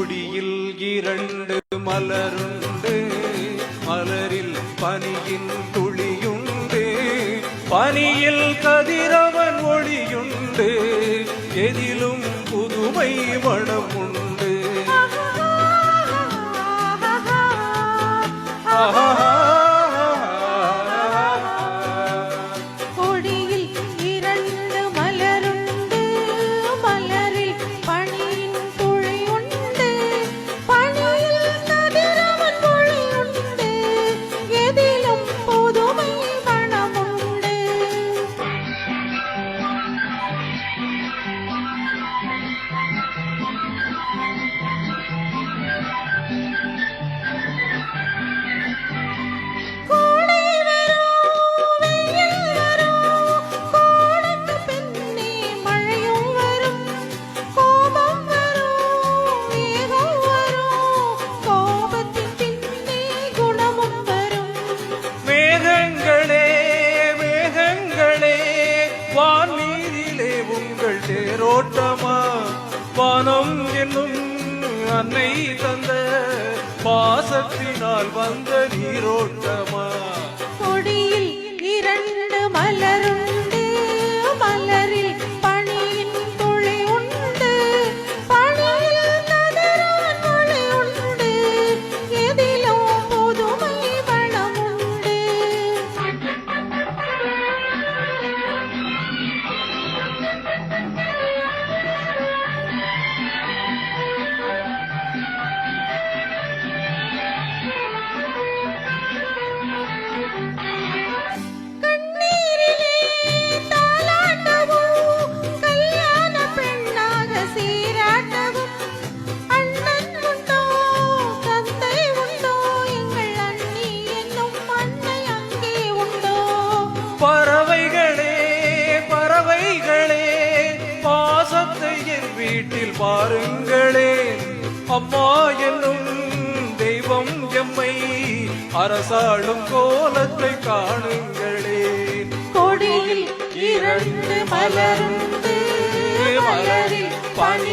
முடியில் இரண்டு மலருண்டு. மலரில் பனியின் துளியுண்டு பனியில் கதிரவன் ஒளியுண்டு. எதிலும் புதுமை மணமுண்டு வான்மீதிலே உங்கள் தேரோட்டமா? வானம் என்னும் அன்னை தந்த பாசத்தினால் வந்த நீரோட்டமா? கொடியில் இரண்டு மர என் பாருங்களே. அம்மா என்னும் தெய்வம் எம்மை அரசாளும் கோலத்தை காணுங்களே. கொடியில் இரண்டு மலருண்டு மலரில் பனியின்